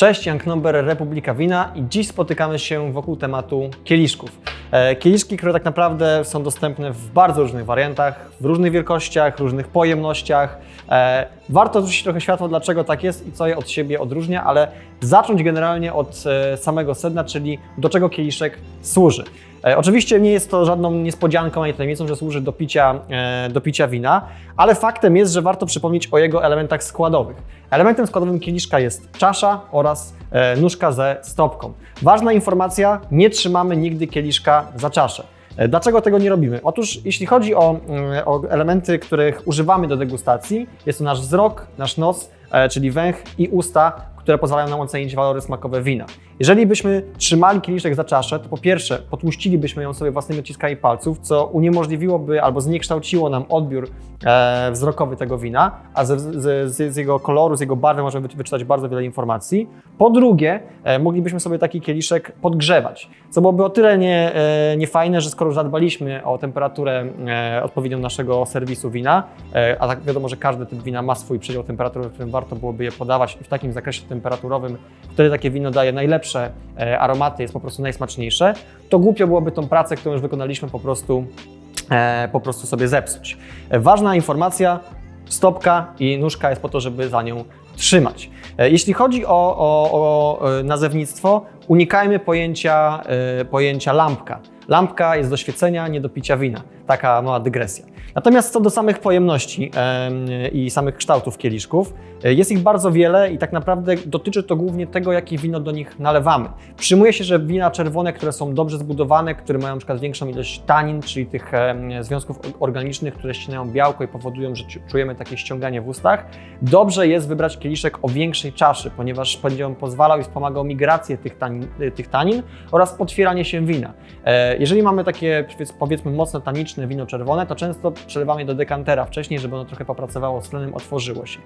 Cześć, Jan Knober, Republika Wina i dziś spotykamy się wokół tematu kieliszków. E, Kieliszki, które tak naprawdę są dostępne w bardzo różnych wariantach, w różnych wielkościach, różnych pojemnościach. E, Warto zwrócić trochę światło, dlaczego tak jest i co je od siebie odróżnia, ale zacząć generalnie od e, samego sedna, czyli do czego kieliszek służy. Oczywiście nie jest to żadną niespodzianką ani tajemnicą, że służy do picia, do picia wina, ale faktem jest, że warto przypomnieć o jego elementach składowych. Elementem składowym kieliszka jest czasza oraz e, nóżka ze stopką. Ważna informacja, nie trzymamy nigdy kieliszka za czaszę. E, Dlaczego tego nie robimy? Otóż jeśli chodzi o, mm, o elementy, których używamy do degustacji, jest to nasz wzrok, nasz nos, e, czyli węch i usta, które pozwalają nam ocenić walory smakowe wina. Jeżeli byśmy trzymali kieliszek za czaszę, to po pierwsze potłuścilibyśmy ją sobie własnymi odciskami palców, co uniemożliwiłoby albo zniekształciło nam odbiór e, wzrokowy tego wina, a z, z, z jego koloru, z jego barwy możemy wy- wyczytać bardzo wiele informacji. Po drugie, e, moglibyśmy sobie taki kieliszek podgrzewać, co byłoby o tyle nie, e, niefajne, że skoro już zadbaliśmy o temperaturę e, odpowiednią naszego serwisu wina, e, a tak wiadomo, że każdy typ wina ma swój przedział temperatury, w którym warto byłoby je podawać i w takim zakresie temperaturowym, wtedy takie wino daje najlepsze e, aromaty, jest po prostu najsmaczniejsze, to głupio byłoby tą pracę, którą już wykonaliśmy po prostu e, po prostu sobie zepsuć. E, Ważna informacja, stopka i nóżka jest po to, żeby za nią trzymać. Jeśli chodzi o, o, o nazewnictwo, unikajmy pojęcia, pojęcia lampka. Lampka jest do świecenia, nie do picia wina. Taka mała dygresja. Natomiast co do samych pojemności em, i samych kształtów kieliszków, e, jest ich bardzo wiele i tak naprawdę dotyczy to głównie tego, jakie wino do nich nalewamy. Przyjmuje się, że wina czerwone, które są dobrze zbudowane, które mają przykład większą ilość tanin, czyli tych związków organicznych, które ścinają białko i powodują, że czu- czujemy takie ściąganie w ustach, dobrze jest wybrać kieliszek o większej czaszy, ponieważ będzie on pozwalał i wspomagał migrację tych tanin, y, tych tanin oraz otwieranie się wina. E, Jeżeli mamy takie powiedz- powiedzmy mocno taniczne wino czerwone, to często przelewamy do dekantera wcześniej, żeby ono trochę popracowało z tlenem, otworzyło się.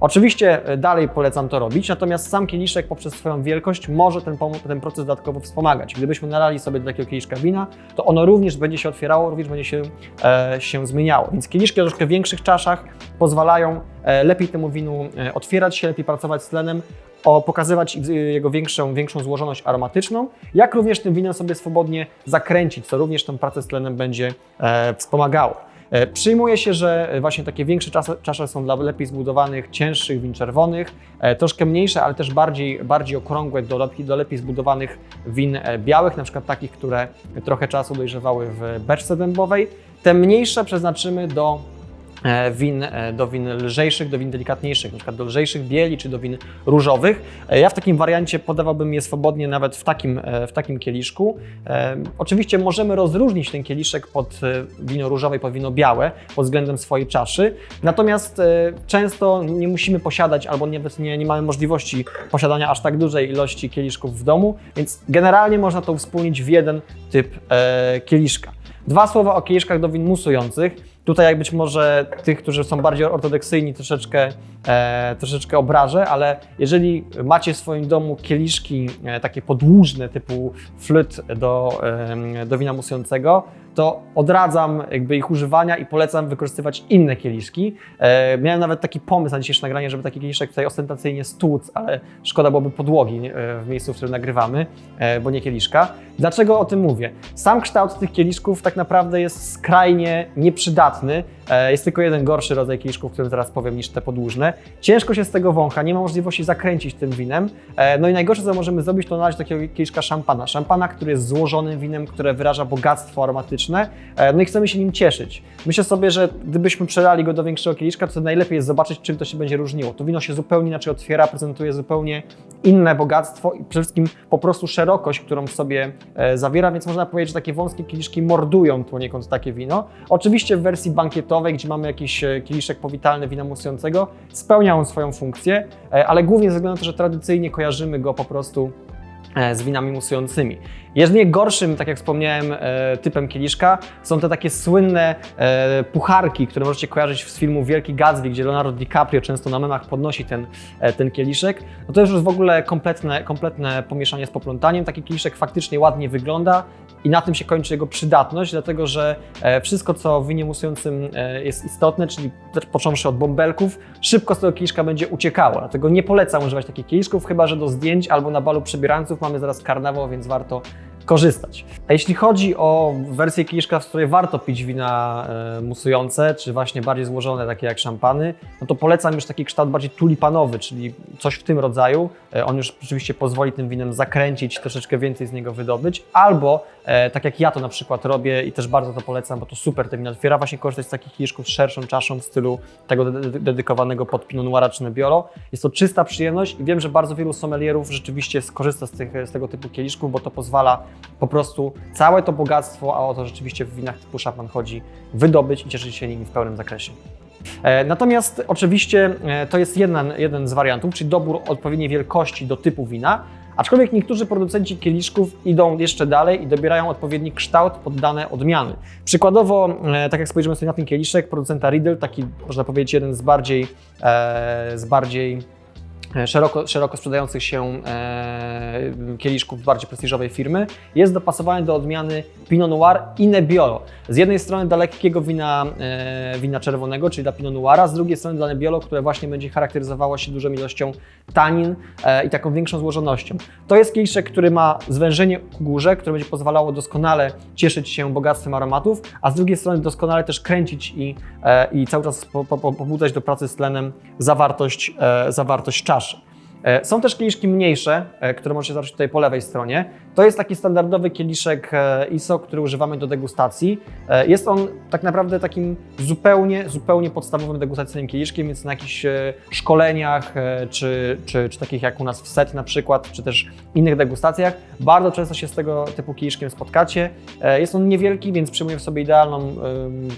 Oczywiście e, dalej polecam to robić, natomiast sam kieliszek poprzez swoją wielkość może ten, ten proces dodatkowo wspomagać. Gdybyśmy nalali sobie do takiego kieliszka wina, to ono również będzie się otwierało, również będzie się, e, się zmieniało. Więc kieliszki o troszkę większych czaszach pozwalają e, lepiej temu winu e, otwierać się, lepiej pracować z tlenem, o, pokazywać y, jego większą, większą złożoność aromatyczną, jak również tym winem sobie swobodnie zakręcić, co również tę pracę z tlenem będzie e, wspomagało. E, Przyjmuje się, że właśnie takie większe czas- czasze są dla lepiej zbudowanych, cięższych win czerwonych, e, troszkę mniejsze, ale też bardziej, bardziej okrągłe do, lepiej- do lepiej zbudowanych win e, białych, na przykład takich, które trochę czasu dojrzewały w beczce dębowej. Te mniejsze przeznaczymy do win, e, do win lżejszych, do win delikatniejszych, przykład do lżejszych bieli czy do win różowych. E, Ja w takim wariancie podawałbym je swobodnie nawet w takim, e, w takim kieliszku. E, Oczywiście możemy rozróżnić ten kieliszek pod e, wino różowe i pod wino białe pod względem swojej czaszy, natomiast e, często nie musimy posiadać albo nawet nie, nie mamy możliwości posiadania aż tak dużej ilości kieliszków w domu, więc generalnie można to wspólnić w jeden typ e, kieliszka. Dwa słowa o kieliszkach do win musujących. Tutaj jak być może tych, którzy są bardziej ortodoksyjni, troszeczkę, e, troszeczkę obrażę, ale jeżeli macie w swoim domu kieliszki e, takie podłużne typu flyt do, em, do wina musującego, to odradzam jakby ich używania i polecam wykorzystywać inne kieliszki. E, miałem nawet taki pomysł na dzisiejsze nagranie, żeby taki kieliszek tutaj ostentacyjnie stłuc, ale szkoda byłoby podłogi e, w miejscu, w którym nagrywamy, e, bo nie kieliszka. Dlaczego o tym mówię? Sam kształt tych kieliszków tak naprawdę jest skrajnie nieprzydatny. E, Jest tylko jeden gorszy rodzaj kieliszków, o którym teraz powiem, niż te podłużne. Ciężko się z tego wącha, nie ma możliwości zakręcić tym winem. E, No i najgorsze, co możemy zrobić, to nalać takiego kieliszka szampana. Szampana, który jest złożonym winem, które wyraża bogactwo aromatyczne. E, No i chcemy się nim cieszyć. Myślę sobie, że gdybyśmy przelali go do większego kieliszka, to najlepiej jest zobaczyć, czym to się będzie różniło. To wino się zupełnie inaczej otwiera, prezentuje zupełnie inne bogactwo i przede wszystkim po prostu szerokość, którą sobie zawiera, więc można powiedzieć, że takie wąskie kieliszki mordują poniekąd takie wino. Oczywiście w wersji bankietowej, gdzie mamy jakiś e, kieliszek powitalny wina musującego, spełnia on swoją funkcję, e, ale głównie ze względu na to, że tradycyjnie kojarzymy go po prostu z winami musującymi. Jedynie gorszym, tak jak wspomniałem, e, typem kieliszka są te takie słynne e, pucharki, które możecie kojarzyć z filmu Wielki Gatsby, gdzie Leonardo DiCaprio często na memach podnosi ten, e, ten kieliszek. No to już jest w ogóle kompletne, kompletne pomieszanie z poplątaniem. Taki kieliszek faktycznie ładnie wygląda i na tym się kończy jego przydatność, dlatego że e, wszystko, co w winie musującym e, jest istotne, czyli począwszy od bąbelków, szybko z tego kieliszka będzie uciekało. Dlatego nie polecam używać takich kieliszków, chyba że do zdjęć albo na balu przebierańców. Mamy zaraz karnawał, więc warto korzystać. A jeśli chodzi o wersję kieliszka, w której warto pić wina e, musujące, czy właśnie bardziej złożone, takie jak szampany, no to polecam już taki kształt bardziej tulipanowy, czyli coś w tym rodzaju. E, on już rzeczywiście pozwoli tym winem zakręcić, troszeczkę więcej z niego wydobyć, albo e, tak jak ja to na przykład robię i też bardzo to polecam, bo to super te wina otwiera, właśnie korzystać z takich kieliszków z szerszą czaszą w stylu tego de- dedykowanego pod Pinot Noira czy Nebbiolo. Jest to czysta przyjemność i wiem, że bardzo wielu sommelierów rzeczywiście skorzysta z, tych, z tego typu kieliszków, bo to pozwala po prostu całe to bogactwo, a o to rzeczywiście w winach typu szampan chodzi, wydobyć i cieszyć się nimi w pełnym zakresie. E, Natomiast oczywiście e, to jest jeden, jeden z wariantów, czyli dobór odpowiedniej wielkości do typu wina, aczkolwiek niektórzy producenci kieliszków idą jeszcze dalej i dobierają odpowiedni kształt pod dane odmiany. Przykładowo, e, tak jak spojrzymy sobie na ten kieliszek producenta Riedel, taki można powiedzieć jeden z bardziej, z bardziej szeroko, szeroko sprzedających się e, kieliszków bardziej prestiżowej firmy, jest dopasowany do odmiany Pinot Noir i Nebbiolo. Z jednej strony dla lekkiego wina, e, wina czerwonego, czyli dla Pinot Noira, z drugiej strony dla Nebbiolo, które właśnie będzie charakteryzowało się dużą ilością tanin e, i taką większą złożonością. To jest kieliszek, który ma zwężenie ku górze, które będzie pozwalało doskonale cieszyć się bogactwem aromatów, a z drugiej strony doskonale też kręcić i, e, i cały czas po, po, po, pobudzać do pracy z tlenem zawartość, e, zawartość czaszy. E, Są też kieliszki mniejsze, e, które możecie zobaczyć tutaj po lewej stronie. To jest taki standardowy kieliszek e, ISO, który używamy do degustacji. E, Jest on tak naprawdę takim zupełnie, zupełnie podstawowym degustacyjnym kieliszkiem, więc na jakichś e, szkoleniach, e, czy, czy, czy takich jak u nas w SET na przykład, czy też innych degustacjach, bardzo często się z tego typu kieliszkiem spotkacie. E, Jest on niewielki, więc przyjmuje w sobie idealną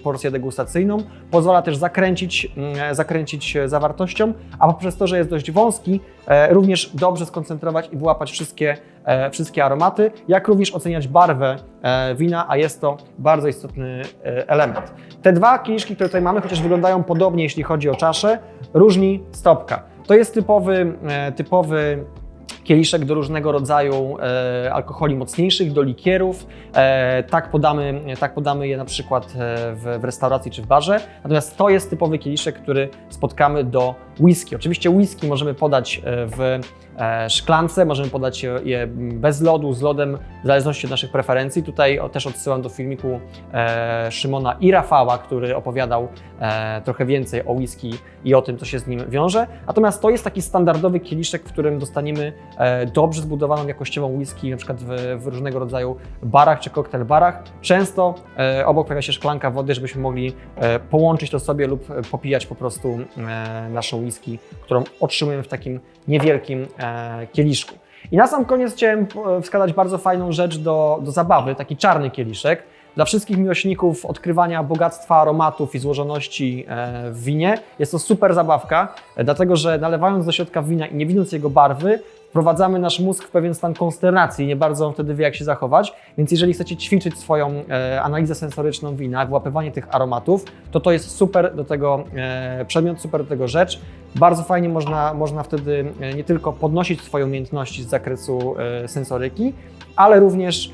porcję degustacyjną. Pozwala też zakręcić, mm, zakręcić e, zawartością, a poprzez to, że jest dość wąski, e, również dobrze skoncentrować i wyłapać wszystkie, e, wszystkie aromaty, jak również oceniać barwę e, wina, a jest to bardzo istotny e, element. Te dwa kieliszki, które tutaj mamy, chociaż wyglądają podobnie, jeśli chodzi o czaszę, różni stopka. To jest typowy, e, typowy kieliszek do różnego rodzaju e, alkoholi mocniejszych, do likierów. E, tak, podamy, tak podamy je na przykład e, w restauracji czy w barze. Natomiast to jest typowy kieliszek, który spotkamy do whisky. Oczywiście whisky możemy podać e, w e, szklance, możemy podać je- bez lodu, z lodem, w zależności od naszych preferencji. Tutaj też odsyłam do filmiku e, Szymona i Rafała, który opowiadał trochę więcej o whisky i o tym, co się z nim wiąże. Natomiast to jest taki standardowy kieliszek, w którym dostaniemy dobrze zbudowaną jakościową whisky, na przykład w, w różnego rodzaju barach czy koktajl barach. Często obok pojawia się szklanka wody, żebyśmy mogli połączyć to sobie lub popijać po prostu naszą whisky, którą otrzymujemy w takim niewielkim e, kieliszku. I na sam koniec chciałem e, wskazać bardzo fajną rzecz do, do zabawy, taki czarny kieliszek. Dla wszystkich miłośników odkrywania bogactwa aromatów i złożoności e, w winie jest to super zabawka, dlatego że nalewając do środka wina i nie widząc jego barwy, wprowadzamy nasz mózg w pewien stan konsternacji, nie bardzo on wtedy wie, jak się zachować. Więc jeżeli chcecie ćwiczyć swoją e, analizę sensoryczną wina, wyłapywanie tych aromatów, to to jest super do tego e, przedmiot, super do tego rzecz. Bardzo fajnie można, można wtedy e, nie tylko podnosić swoje umiejętności z zakresu e, sensoryki, ale również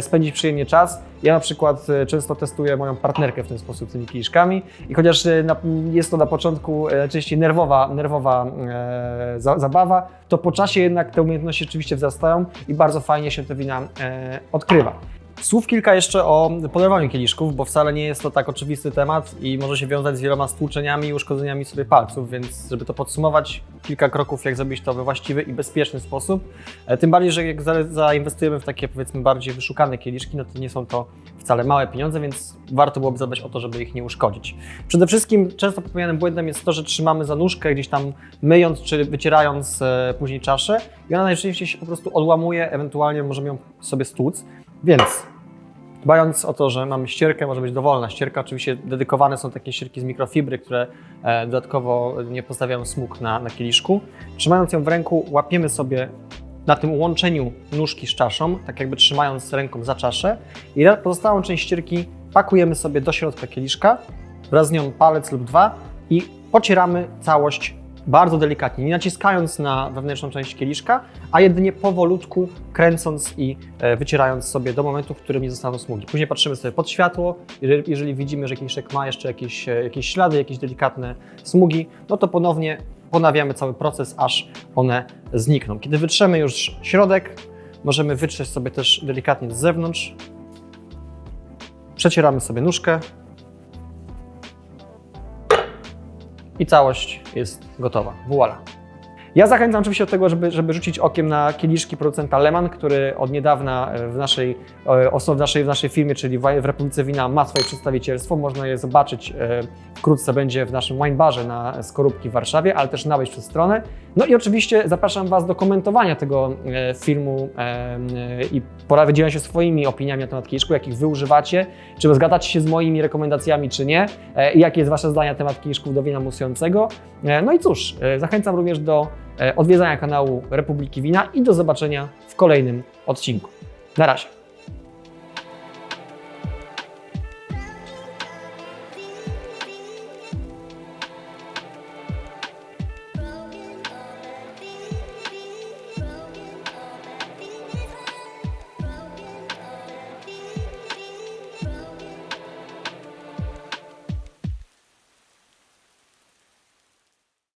spędzić przyjemnie czas. Ja na przykład e, często testuję moją partnerkę w ten sposób tymi kieliszkami i chociaż e, jest to na początku e, najczęściej nerwowa, nerwowa e, za, zabawa, to po czasie jednak te umiejętności rzeczywiście wzrastają i bardzo fajnie się te wina e, odkrywa. Słów kilka jeszcze o polerowaniu kieliszków, bo wcale nie jest to tak oczywisty temat i może się wiązać z wieloma stłuczeniami i uszkodzeniami sobie palców, więc żeby to podsumować, kilka kroków, jak zrobić to we właściwy i bezpieczny sposób. E, Tym bardziej, że jak za- zainwestujemy w takie powiedzmy bardziej wyszukane kieliszki, no to nie są to wcale małe pieniądze, więc warto byłoby zadbać o to, żeby ich nie uszkodzić. Przede wszystkim często popełnianym błędem jest to, że trzymamy za nóżkę gdzieś tam myjąc czy wycierając e, później czaszę i ona najczęściej się po prostu odłamuje, ewentualnie możemy ją sobie stłuc. Więc dbając o to, że mamy ścierkę, może być dowolna ścierka. Oczywiście dedykowane są takie ścierki z mikrofibry, które e, dodatkowo nie postawiają smug na, na kieliszku. Trzymając ją w ręku, łapiemy sobie na tym łączeniu nóżki z czaszą, tak jakby trzymając ręką za czaszę i pozostałą część ścierki pakujemy sobie do środka kieliszka, wraz z nią palec lub dwa i pocieramy całość bardzo delikatnie, nie naciskając na wewnętrzną część kieliszka, a jedynie powolutku kręcąc i e, wycierając sobie do momentu, w którym nie zostaną smugi. Później patrzymy sobie pod światło, jeżeli, widzimy, że kieliszek ma jeszcze jakieś, e, jakieś ślady, jakieś delikatne smugi, no to ponownie ponawiamy cały proces, aż one znikną. Kiedy wytrzemy już środek, możemy wytrzeć sobie też delikatnie z zewnątrz. Przecieramy sobie nóżkę. I całość jest gotowa. Voila. Ja zachęcam oczywiście do tego, żeby, żeby rzucić okiem na kieliszki producenta Leman, który od niedawna e, w naszej, e, w naszej, w naszej firmie, czyli w Republice Wina, ma swoje przedstawicielstwo. Można je zobaczyć e, wkrótce będzie w naszym wine barze na Skorupki w Warszawie, ale też na wejść przez stronę. No i oczywiście zapraszam Was do komentowania tego filmu i pora wydzielenia się swoimi opiniami na temat kieliszku, jakich Wy używacie, czy zgadzacie się z moimi rekomendacjami, czy nie, i jakie jest Wasze zdanie na temat kieliszków do wina musującego. No i cóż, zachęcam również do odwiedzania kanału Republiki Wina i do zobaczenia w kolejnym odcinku. Na razie.